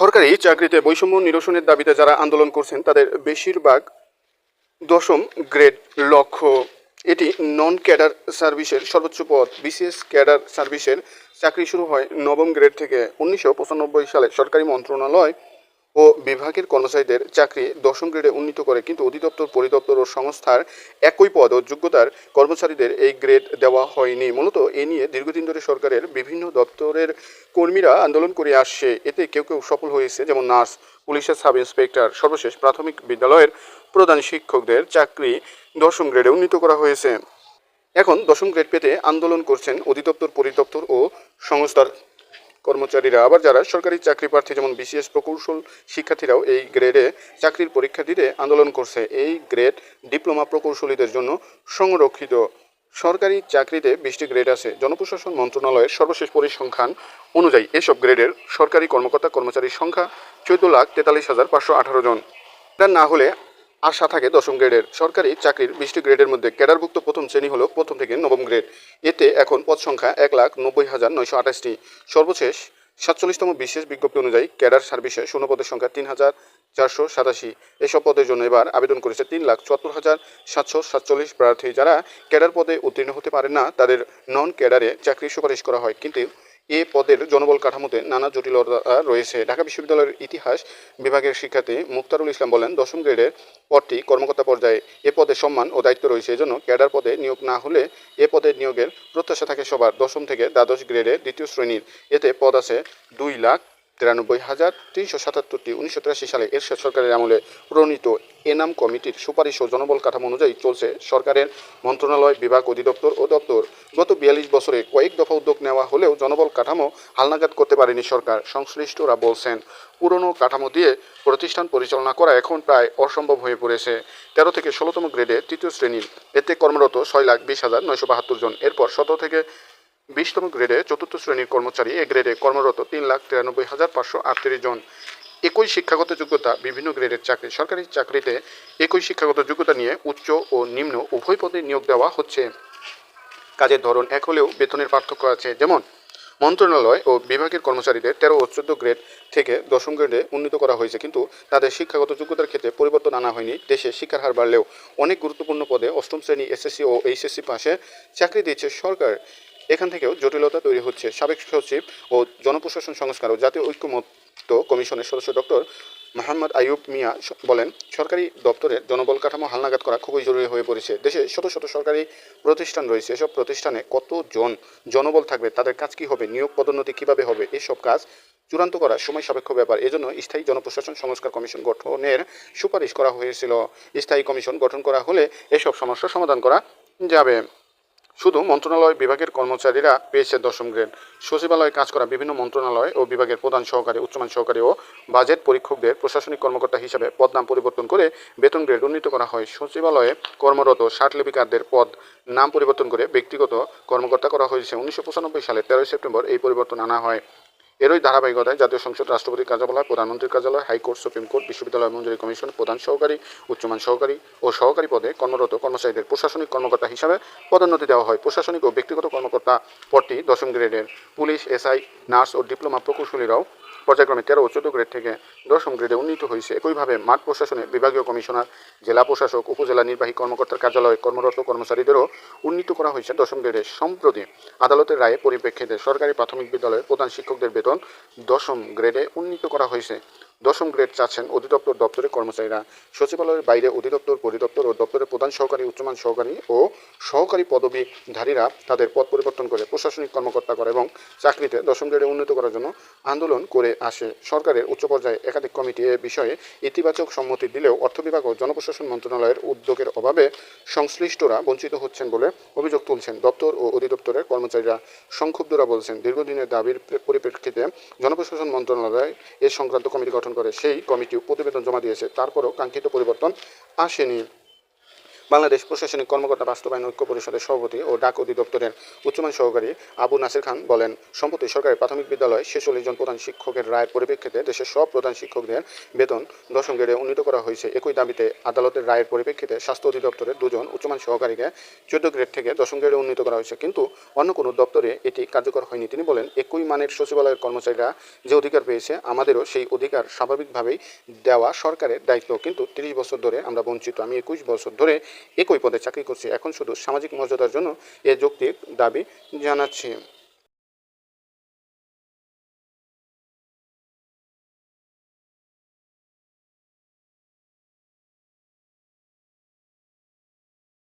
সরকারি চাকরিতে বৈষম্য নিরসনের দাবিতে যারা আন্দোলন করছেন, তাদের বেশিরভাগ দশম গ্রেড লক্ষ্য। এটি নন ক্যাডার সার্ভিসের সর্বোচ্চ পদ। বিসিএস ক্যাডার সার্ভিসের চাকরি শুরু হয় নবম গ্রেড থেকে। উনিশশো পঁচানব্বই সালে সরকারি মন্ত্রণালয় ও বিভাগের কর্মচারীদের চাকরি দশম গ্রেডে উন্নীত করে, কিন্তু অধিদপ্তর, পরিদপ্তর ও সংস্থার একই পদ ও যোগ্যতার কর্মচারীদের এই গ্রেড দেওয়া হয়নি। মূলত এ নিয়ে দীর্ঘদিন ধরে সরকারের বিভিন্ন দপ্তরের কর্মীরা আন্দোলন করে আসছে। এতে কেউ কেউ সফল হয়েছে, যেমন নার্স, পুলিশের সাব ইন্সপেক্টর, সর্বশেষ প্রাথমিক বিদ্যালয়ের প্রধান শিক্ষকদের চাকরি দশম গ্রেডে উন্নীত করা হয়েছে। এখন দশম গ্রেড পেতে আন্দোলন করছেন অধিদপ্তর, পরিদপ্তর ও সংস্থার কর্মচারীরা, আবার যারা সরকারি চাকরি প্রার্থী যেমন বিসিএস প্রকৌশল শিক্ষার্থীরাও এই গ্রেডে চাকরির পরীক্ষা দিতে আন্দোলন করছে। এই গ্রেড ডিপ্লোমা প্রকৌশলীদের জন্য সংরক্ষিত। সরকারি চাকরিতে বিশটি গ্রেড আছে। জনপ্রশাসন মন্ত্রণালয়ের সর্বশেষ পরিসংখ্যান অনুযায়ী এসব গ্রেডের সরকারি কর্মকর্তা কর্মচারীর সংখ্যা চোদ্দ লাখ তেতাল্লিশ হাজার পাঁচশো আঠারো জন। না হলে আশা থাকে দশম গ্রেডের। সরকারি চাকরির বিশটি গ্রেডের মধ্যে ক্যাডারভুক্ত প্রথম শ্রেণি হলো প্রথম থেকে নবম গ্রেড। এতে এখন পদ সংখ্যা এক লাখ নব্বই হাজার নয়শো আঠাশটি। সর্বশেষ সাতচল্লিশতম বিশেষ বিজ্ঞপ্তি অনুযায়ী ক্যাডার সার্ভিসে শূন্য পদের সংখ্যা তিন হাজার চারশো সাতাশি। এসব পদের জন্য এবার আবেদন করেছে তিন লাখ চুয়াত্তর হাজার সাতশো সাতচল্লিশ প্রার্থী। যারা ক্যাডার পদে উত্তীর্ণ হতে পারে না, তাদের নন ক্যাডারে চাকরির সুপারিশ করা হয়। কিন্তু এ পদের জনবল কাঠামোতে নানা জটিলতা রয়েছে। ঢাকা বিশ্ববিদ্যালয়ের ইতিহাস বিভাগের শিক্ষার্থী মুক্তারুল ইসলাম বলেন, দশম গ্রেডের পদটি কর্মকর্তা পর্যায়ে এ পদে সম্মান ও দায়িত্ব রয়েছে। এজন্য ক্যাডার পদে নিয়োগ না হলে এ পদের নিয়োগের প্রত্যাশা থাকে সবার। দশম থেকে দ্বাদশ গ্রেডে দ্বিতীয় শ্রেণির এতে পদ আছে দুই লাখ তিরানব্বই হাজার তিনশো সাতাত্তরটি উনিশশো তিরাশি সালে এরশাদ সরকারের আমলে প্রণীত এনাম কমিটির সুপারিশ ও জনবল কাঠামো অনুযায়ী চলছে। সরকারের মন্ত্রণালয়, বিভাগ অধিদপ্তর ও দপ্তর। গত বিয়াল্লিশ বছরে কয়েক দফা উদ্যোগ নেওয়া হলেও জনবল কাঠামো হালনাগাদ করতে পারেনি সরকার, সংশ্লিষ্টরা বলছেন। পুরনো কাঠামো দিয়ে প্রতিষ্ঠান পরিচালনা করা এখন প্রায় অসম্ভব হয়ে পড়েছে। তেরো থেকে ষোলোতম গ্রেডে তৃতীয় শ্রেণির এতে কর্মরত ছয় লাখ বিশ হাজার নয়শো বাহাত্তর জন। এরপর সতেরো থেকে বিশতম গ্রেডে চতুর্থ শ্রেণির কর্মচারী এ গ্রেডে কর্মরত তিন লাখ তিরানব্বই হাজার পাঁচশো আটত্রিশ জন। একই শিক্ষাগত যোগ্যতা, বিভিন্ন গ্রেডের চাকরি, সরকারি চাকরিতে একই শিক্ষাগত যোগ্যতা নিয়ে উচ্চ ও নিম্ন উভয় পদে নিয়োগ দেওয়া হচ্ছে। কাজের ধরন এক হলেও বেতনের পার্থক্য আছে। যেমন, মন্ত্রণালয় ও বিভাগের কর্মচারীদের তেরো ও চোদ্দ গ্রেড থেকে দশম গ্রেডে উন্নীত করা হয়েছে। কিন্তু তাদের শিক্ষাগত যোগ্যতার ক্ষেত্রে পরিবর্তন আনা হয়নি। দেশে শিক্ষার হার বাড়লেও অনেক গুরুত্বপূর্ণ পদে অষ্টম শ্রেণি এসএসসি ও এইচএসসি পাশে চাকরি দিচ্ছে সরকার। এখান থেকেও জটিলতা তৈরি হচ্ছে সাবেক সচিব ও জনপ্রশাসন সংস্কার ও জাতীয় ঐক্যমত্য কমিশনের সদস্য ডক্টর মোহাম্মদ আইয়ুব মিয়া বলেন, সরকারি দপ্তরে জনবল কাঠামো হালনাগাদ করা খুবই জরুরি হয়ে পড়েছে। দেশে শত শত সরকারি প্রতিষ্ঠান রয়েছে। এসব প্রতিষ্ঠানে কতজন জনবল থাকবে, তাদের কাজ কী হবে, নিয়োগ পদোন্নতি কীভাবে হবে, এসব কাজ চূড়ান্ত করা সময় সাপেক্ষ ব্যাপার। এজন্য স্থায়ী জনপ্রশাসন সংস্কার কমিশন গঠনের সুপারিশ করা হয়েছিল। স্থায়ী কমিশন গঠন করা হলে এসব সমস্যার সমাধান করা যাবে। শুধু মন্ত্রণালয় বিভাগের কর্মচারীরা পেয়েছে দশম গ্রেড। সচিবালয়ে কাজ করা বিভিন্ন মন্ত্রণালয় ও বিভাগের প্রধান সহকারী, উচ্চমান সহকারী ও বাজেট পরীক্ষকদের প্রশাসনিক কর্মকর্তা হিসাবে পদনাম পরিবর্তন করে বেতন গ্রেড উন্নীত করা হয়। সচিবালয়ে কর্মরত ষাট লিপিকারদের পদ নাম পরিবর্তন করে ব্যক্তিগত কর্মকর্তা করা হয়েছে। উনিশশো পঁচানব্বই সালে তেরোই সেপ্টেম্বর এই পরিবর্তন আনা হয়। এরই ধারাবাহিকতায় জাতীয় সংসদ রাষ্ট্রপতির কার্যালয়, প্রধানমন্ত্রীর কার্যালয়, হাইকোর্ট, সুপ্রিম কোর্ট, বিশ্ববিদ্যালয়, মঞ্জুরি কমিশন, প্রধান সহকারী, উচ্চমান সহকারী ও সহকারী পদে কর্মরত কর্মচারীদের প্রশাসনিক কর্মকর্তা হিসাবে পদোন্নতি দেওয়া হয়। প্রশাসনিক ও ব্যক্তিগত কর্মকর্তা পদটি দশম গ্রেডের পুলিশ, এসআই, নার্স ও ডিপ্লোমা প্রকৌশলীরাও পর্যায়ক্রমে তেরো ও চোদ্দ গ্রেড থেকে দশম গ্রেডে উন্নীত হয়েছে। একইভাবে মাঠ প্রশাসনে বিভাগীয় কমিশনার, জেলা প্রশাসক, উপজেলা নির্বাহী কর্মকর্তার কার্যালয়ে কর্মরত কর্মচারীদেরও উন্নীত করা হয়েছে দশম গ্রেডে। সম্প্রতি আদালতের রায়ে পরিপ্রেক্ষিতে সরকারি প্রাথমিক বিদ্যালয়ের প্রধান শিক্ষকদের বেতন দশম গ্রেডে উন্নীত করা হয়েছে। দশম গ্রেড চাচ্ছেন অধিদপ্তর দপ্তরের কর্মচারীরা। সচিবালয়ের বাইরে অধিদপ্তর, পরিদপ্তর ও দপ্তরের প্রধান সহকারী, উচ্চমান সহকারী ও সহকারী পদবীধারীরা তাদের পদ পরিবর্তন করে প্রশাসনিক কর্মকর্তা করে এবং চাকরিতে দশম গ্রেডে উন্নীত করার জন্য আন্দোলন করে আসে। সরকারের উচ্চ পর্যায়ে একাধিক কমিটি এ বিষয়ে ইতিবাচক সম্মতি দিলেও অর্থ বিভাগ ও জনপ্রশাসন মন্ত্রণালয়ের উদ্যোগের অভাবে সংশ্লিষ্টরা বঞ্চিত হচ্ছেন বলে অভিযোগ তুলছেন দপ্তর ও অধিদপ্তরের কর্মচারীরা। সংক্ষুব্ধরা বলছেন, দীর্ঘদিনের দাবির পরিপ্রেক্ষিতে জনপ্রশাসন মন্ত্রণালয় এ সংক্রান্ত কমিটি গঠন করে সেই কমিটি প্রতিবেদন জমা দিয়েছে। তারপরও কাঙ্ক্ষিত পরিবর্তন আসেনি। বাংলাদেশ প্রশাসনিক কর্মকর্তা বাস্তবায়ন ঐক্য পরিষদের সভাপতি ও ডাক অধিদপ্তরের উচ্চমান সহকারী আবু নাসির খান বলেন, সম্প্রতি সরকারি প্রাথমিক বিদ্যালয় ছেচল্লিশ জন প্রধান শিক্ষকের রায়ের পরিপ্রেক্ষিতে দেশের সব প্রধান শিক্ষকদের বেতন দশম গ্রেডে উন্নীত করা হয়েছে। একই দাবিতে আদালতের রায়ের পরিপ্রেক্ষিতে স্বাস্থ্য অধিদপ্তরের দুজন উচ্চমান সহকারীকে চোদ্দ গ্রেড থেকে দশম গ্রেডে উন্নীত করা হয়েছে। কিন্তু অন্য কোনো দপ্তরে এটি কার্যকর হয়নি। তিনি বলেন, একই মানের সচিবালয়ের কর্মচারীরা যে অধিকার পেয়েছে, আমাদেরও সেই অধিকার স্বাভাবিকভাবেই দেওয়া সরকারের দায়িত্ব। কিন্তু তিরিশ বছর ধরে আমরা বঞ্চিত। আমি একুশ বছর ধরে একই পদে চাকরি করছে। এখন শুধু সামাজিক মর্যাদার জন্য এ যৌক্তিক দাবি জানাচ্ছি।